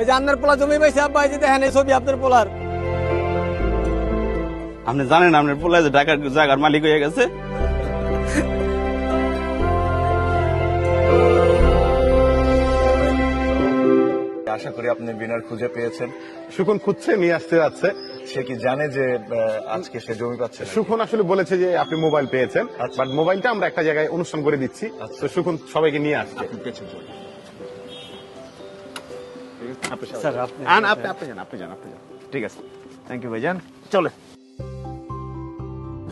ওই যে আপনার পোলা জমি পাইছে আব্বা এই যে দেখেন এই ছবি আপনার পোলার। আপনি জানেন আপনার পোলা যে ঢাকার জায়গার মালিক হয়ে গেছে? আশা করি আপনি বিনার খুঁজে পেয়েছেন। সুখন খুঁজছে নিয়ে আসতে যাচ্ছে। সে কি জানে যে আজকে সে জমি পাচ্ছে না? সুখন আসলে বলেছে যে আপনি মোবাইল পেয়েছেন আচ্ছা। বাট মোবাইলটা আমরা একটা জায়গায় অনুষ্ঠান করে দিচ্ছি। আচ্ছা। তো সুখন সবাইকে নিয়ে আসছে। আপনি পেছন চলুন। স্যার আপনি আপনি আপনি যান আপনি যান আপনি যান। ঠিক আছে। থ্যাংক ইউ ভাইজান। চলে।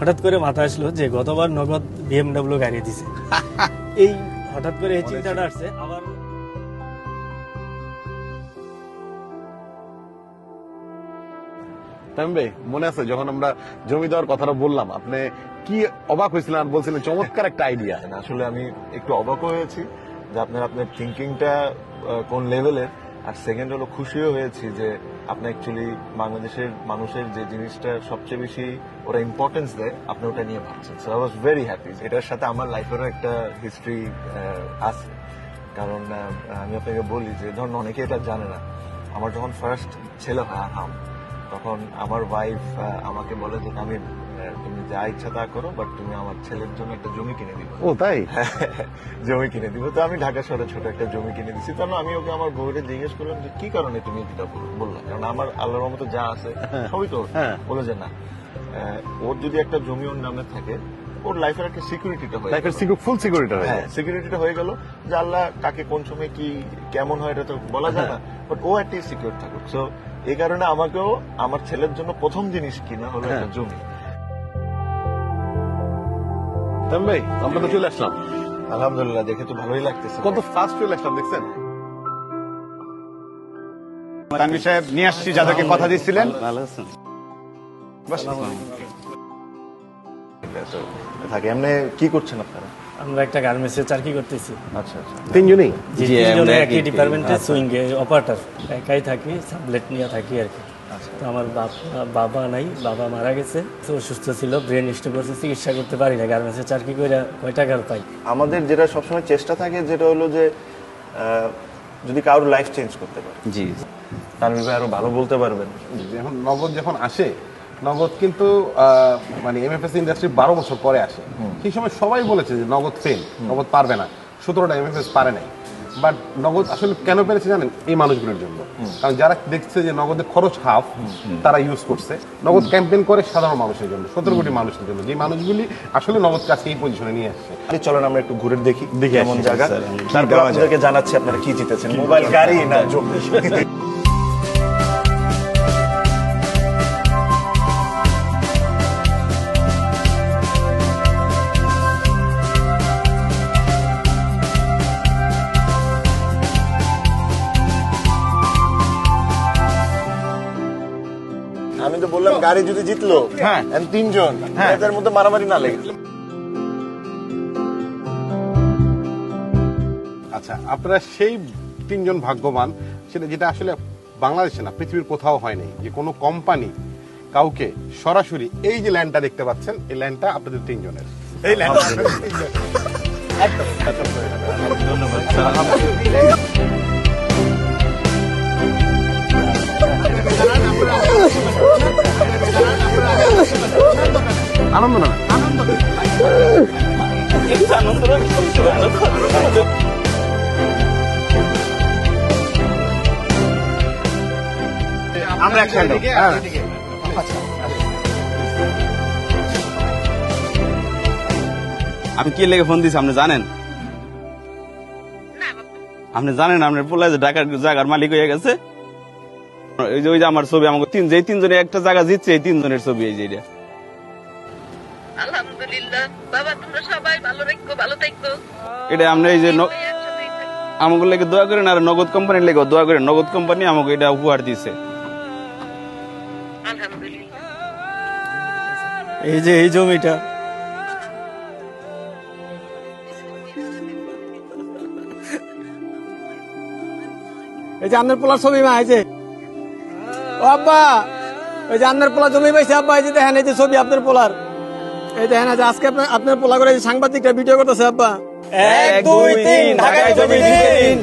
হঠাৎ করে মাথা আসলো যে গতবার নগদ বিএমডব্লিউ গাড়ি দিছে। এই হঠাৎ করে এই চিন্তাটা আসছে আবার মনে আছে যখন আমরা জমি দেওয়ার কথাটা বললাম আপনি কি অবাক হয়েছিলেন আর বলছিলেন চমৎকার একটা আইডিয়া আসলে আমি একটু অবাক হয়েছি যে আপনার আপনার থিঙ্কিংটা কোন লেভেলের আর সেকেন্ড হলো খুশিও হয়েছি যে আপনি অ্যাকচুয়ালি বাংলাদেশের মানুষের যে জিনিসটা সবচেয়ে বেশি ওরা ইম্পর্টেন্স দেয়, আপনি ওটা নিয়ে ভাবছেন। So I was very happy এটার সাথে আমার লাইফেরও একটা হিস্ট্রি আছে। কারণ আমি আপনাকে বলি যে ধরুন অনেকে এটা জানে না। আমার যখন ফার্স্ট ছেলে হয়, আহাম তখন আমার ওয়াইফ আমাকে বলে যে আমি তুমি যা ইচ্ছা তা করো বাট তুমি আমার ছেলের জন্য একটা জমি কিনে দিবে ও তাই জমি কিনে দিব তো আমি ঢাকা শহরে ছোট একটা জমি কিনে দিছি তখন আমি ওকে আমার বউকে জিজ্ঞেস করলাম যে কি কারণে তুমি এটা বল- বললা কারণ আমার আল্লাহর মতো যা আছে সবই তো। হ্যাঁ। বলে যে না ওর যদি একটা জমি ওর নামে থাকে ওর লাইফের একটা সিকিউরিটিটা হয়ে লাইফের সিকিউর ফুল সিকিউরিটি হয়ে হ্যাঁ। সিকিউরিটিটা হয়ে গেল যে আল্লাহ কাকে কোন সময় কি কেমন হয় এটা তো বলা যায় হ্যাঁ। না বাট ও একটা সিকিউর থাকুক সো এই কারণে আমাকেও আমার ছেলের জন্য প্রথম জিনিস কিনা হলো হ্যাঁ। একটা জমি। তামিম ভাই আমরা তো চলে আসলাম। আলহামদুলিল্লাহ দেখে তো ভালোই লাগতেছে। কত ফাস্ট চলে আসলাম দেখছেন? তানভীর সাহেব নিয়ে আসছি যাদেরকে কথা দিচ্ছিলেন। ভালো আছেন? থাকে এমনি কি করছেন আপনারা? আমরা একটা গার্মেন্টসে চাকরি করতেছি। আচ্ছা আচ্ছা। তিনজনেই? জি, তিনজনে একই ডিপার্টমেন্টে আচ্ছা। সুইং অপারেটর একাই থাকি সাবলেট নিয়ে থাকি আর কি। তো আমার বাপ- বাবা নাই বাবা মারা গেছে তো অসুস্থ ছিল ব্রেন স্ট্রোক করছে চিকিৎসা করতে পারি না গার্মেন্টসে চাকরি করে কয় টাকার পাই? আমাদের যেটা সবসময় চেষ্টা থাকে যেটা হলো যে যদি কারোর লাইফ চেঞ্জ করতে পারে। জি তার ভাই আরও ভালো বলতে পারবেন। যখন নগদ যখন আসে নগদ কিন্তু মানে এমএফএস ইন্ডাস্ট্রি বারো বছর পরে আসে। সেই সময় সবাই বলেছে যে নগদ ফেল নগদ পারবে না। সতেরোটা এমএফএস পারে নাই। বাট নগদ আসলে কেন পেরেছে জানেন? এই মানুষগুলোর জন্য। কারণ যারা দেখছে যে নগদের খরচ হাফ তারা ইউজ করছে। নগদ ক্যাম্পেইন করে সাধারণ মানুষের জন্য সতেরো কোটি মানুষের জন্য। যে মানুষগুলি আসলে নগদ কাছে এই পজিশনে নিয়ে আসছে। চলেন আমরা একটু ঘুরে দেখি দেখি এমন জায়গা। তারপর আপনাদেরকে জানাচ্ছি আপনারা কি জিতেছেন। মোবাইল গাড়ি না আমি তো বললাম গাড়ি যদি জিতলো হ্যাঁ। তিনজন হ্যাঁ। এদের মধ্যে মারামারি না লেগে। আচ্ছা আপনারা সেই তিনজন ভাগ্যবান সেটা যেটা আসলে বাংলাদেশে না পৃথিবীর কোথাও হয়নি যে কোনো কোম্পানি কাউকে সরাসরি এই যে ল্যান্ডটা দেখতে পাচ্ছেন এই ল্যান্ডটা আপনাদের তিনজনের। এই আনন্দ না? আমরা একসাথে আপনি কি লেগে ফোন দিয়েছি আপনি জানেন? আপনি জানেন আপনার পোলা যে ঢাকার জায়গার মালিক হয়ে গেছে। ওই যে ওই যে আমার ছবি আমাকে তিন যে তিনজনে একটা জায়গা জিতছে এই তিনজনের ছবি এই যে এটা। আলহামদুলিল্লাহ বাবা তোমরা সবাই ভালো রাখো ভালো থাকো। এটা আপনি এই যে। আমাকে লেগে দোয়া করেন আর নগদ কোম্পানির লেগে দোয়া করেন। নগদ কোম্পানি আমাকে এটা উপহার দিছে এই যে এই জমিটা। এই যে আপনার পোলার ছবি মা এই যে। ও আব্বা ওই যে আপনার পোলা জমি পাইছে আব্বা এই যে দেখেন এই যে ছবি আপনার পোলার। এই দেখেন আজ আজকে আপনার- আপনার পোলা করে সাংবাদিকরা ভিডিও করতেছে আব্বা। এক দুই তিন ঢাকায় জমি দিন